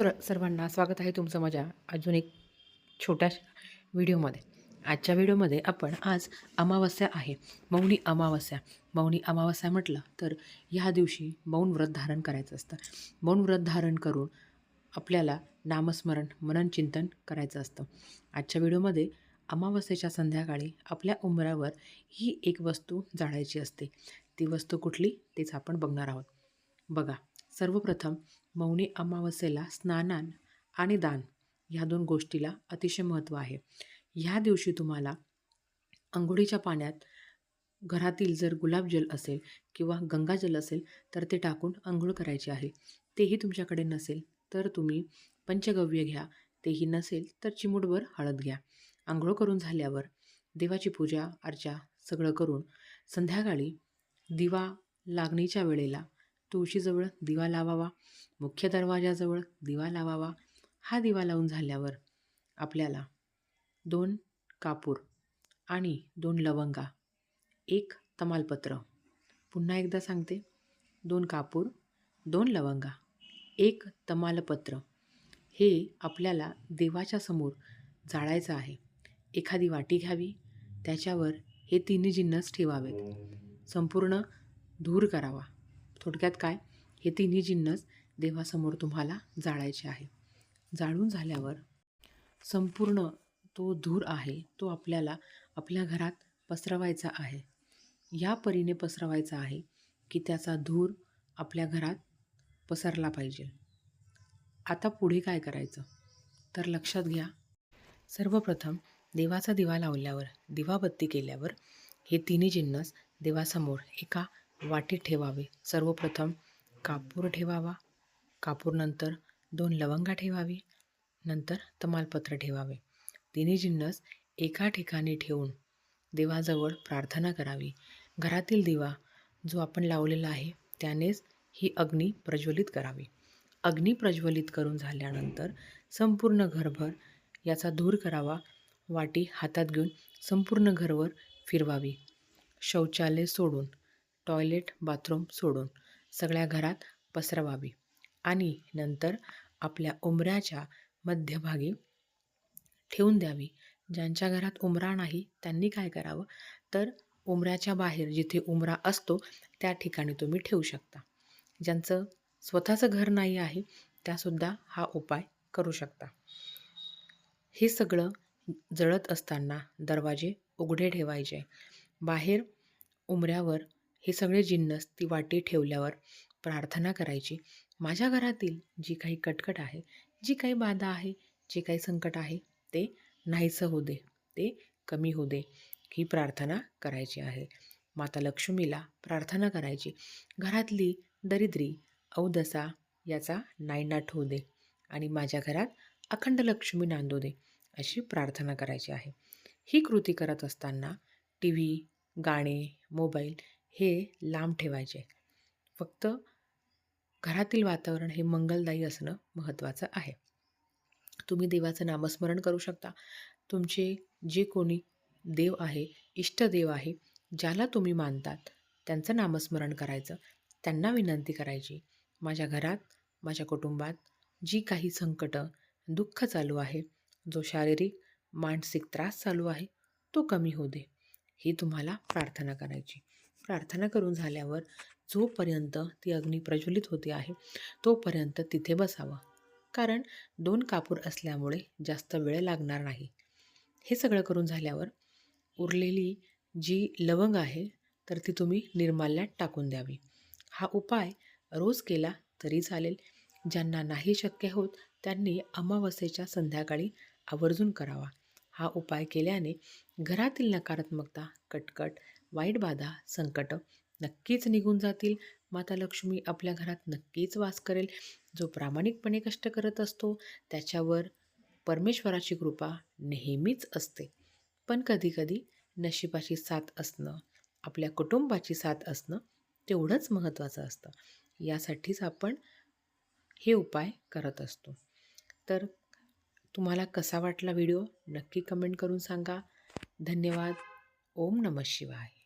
तर सर्वांना स्वागत आहे तुमचं माझ्या अजून एक छोट्याशा व्हिडिओमध्ये. आजच्या व्हिडिओमध्ये आपण आज अमावस्या आहे. मौनी अमावस्या. मौनी अमावस्या म्हटलं तर ह्या दिवशी मौन व्रत धारण करायचं असतं. मौन व्रत धारण करून आपल्याला नामस्मरण मनन चिंतन करायचं असतं. आजच्या व्हिडिओमध्ये अमावस्येच्या संध्याकाळी आपल्या उंबरावर ही एक वस्तू जाळायची असते. ती वस्तू कुठली? तेच आपण बघणार आहोत. बघा सर्वप्रथम मौनी अमावस्येला स्नानान आणि दान ह्या दोन गोष्टीला अतिशय महत्त्व आहे. ह्या दिवशी तुम्हाला अंघोळीच्या पाण्यात घरातील जर गुलाबजल असेल किंवा गंगाजल असेल तर ते टाकून अंघोळ करायची आहे. तेही तुमच्याकडे नसेल तर तुम्ही पंचगव्य घ्या. तेही नसेल तर चिमूटभर हळद घ्या. आंघोळ करून झाल्यावर देवाची पूजा अर्चा सगळं करून संध्याकाळी दिवा लागणीच्या वेळेला तुळशीजवळ दिवा लावावा. मुख्य दरवाजाजवळ दिवा लावावा. हा दिवा लावून झाल्यावर आपल्याला दोन कापूर आणि दोन लवंगा एक तमालपत्र. पुन्हा एकदा सांगते. दोन कापूर दोन लवंगा एक तमालपत्र. हे आपल्याला देवाच्या समोर जाळायचं आहे. एखादी वाटी घ्यावी. त्याच्यावर हे तिन्ही जिन्नस ठेवावेत. संपूर्ण धूर करावा. थोडक्यात काय? हे तिन्ही जिन्नस देवासमोर तुम्हाला जाळायचे आहे. जाळून झाल्यावर संपूर्ण तो धूर आहे तो आपल्याला आपल्या घरात पसरवायचा आहे. या परीने पसरवायचा आहे की त्याचा धूर आपल्या घरात पसरला पाहिजे. आता पुढे काय करायचं? तर लक्षात घ्या. सर्वप्रथम देवाचा दिवा लावल्यावर दिवाबत्ती केल्यावर हे तिन्ही जिन्नस देवासमोर एका वाटीत ठेवावे. सर्वप्रथम कापूर ठेवावा. कापूरनंतर दोन लवंगा ठेवावी. नंतर तमालपत्र ठेवावे. तिन्ही जिन्नस एका ठिकाणी ठेवून देवाजवळ प्रार्थना करावी. घरातील दिवा जो आपण लावलेला आहे त्यानेच ही अग्नी प्रज्वलित करावी. अग्नी प्रज्वलित करून झाल्यानंतर संपूर्ण घरभर याचा धूर करावा. वाटी हातात घेऊन संपूर्ण घरवर फिरवावी. शौचालय सोडून टॉयलेट बाथरूम सोडून सगळ्या घरात पसरवावी. आणि नंतर आपल्या उंबऱ्याच्या मध्यभागी ठेवून द्यावी. ज्यांच्या घरात उमरा नाही त्यांनी काय करावं? तर उमऱ्याच्या बाहेर जिथे उमरा असतो त्या ठिकाणी तुम्ही ठेवू शकता. ज्यांचं स्वतःचं घर नाही आहे त्यासुद्धा हा उपाय करू शकता. हे सगळं जळत असताना दरवाजे उघडे ठेवायचे. बाहेर उमऱ्यावर हे सगळे जिन्नस ती वाटी ठेवल्यावर प्रार्थना करायची. माझ्या घरातील जी काही कटकट आहे जी काही बाधा आहे जे काही संकट आहे ते नाहीसं होऊ दे ते कमी होऊ दे ही प्रार्थना करायची आहे. माता लक्ष्मीला प्रार्थना करायची. घरातली दरिद्री अवदसा याचा नायनाट होऊ दे आणि माझ्या घरात अखंड लक्ष्मी नांदू दे अशी प्रार्थना करायची आहे. ही कृती करत असताना टी व्ही गाणे मोबाईल हे लांब ठेवायचे. फक्त घरातील वातावरण हे मंगलदायी असणं महत्त्वाचं आहे. तुम्ही देवाचं नामस्मरण करू शकता. तुमचे जे कोणी देव आहे इष्टदेव आहे ज्याला तुम्ही मानतात त्यांचं नामस्मरण करायचं. त्यांना विनंती करायची माझ्या घरात माझ्या कुटुंबात जी काही संकटं दुःख चालू आहे जो शारीरिक मानसिक त्रास चालू आहे तो कमी होऊ दे. ही तुम्हाला प्रार्थना करायची. प्रार्थना करून झाल्यावर जोपर्यंत ती अग्नी प्रज्वलित होते आहे तोपर्यंत तिथे बसावं. कारण दोन कापूर असल्यामुळे जास्त वेळ लागणार नाही. हे सगळं करून झाल्यावर उरलेली जी लवंग आहे तर ती तुम्ही निर्माल्यात टाकून द्यावी. हा उपाय रोज केला तरी चालेल. ज्यांना नाही शक्य होत त्यांनी अमावस्येच्या संध्याकाळी आवर्जून करावा. हा उपाय केल्याने घरातील नकारात्मकता कटकट वाईट बाधा संकट नक्कीच निघून जातील. माता लक्ष्मी आपल्या घरात नक्कीच वास करेल. जो प्रामाणिकपणे कष्ट करत असतो त्याच्यावर परमेश्वराची कृपा नेहमीच असते. पण कधीकधी नशिबाची साथ असणं आपल्या कुटुंबाची साथ असणं तेवढंच महत्त्वाचं असतं. यासाठीच आपण हे उपाय करत असतो. तर तुम्हाला कसा वाटला व्हिडिओ? नक्की कमेंट करून सांगा. धन्यवाद. ओम नमः शिवाय.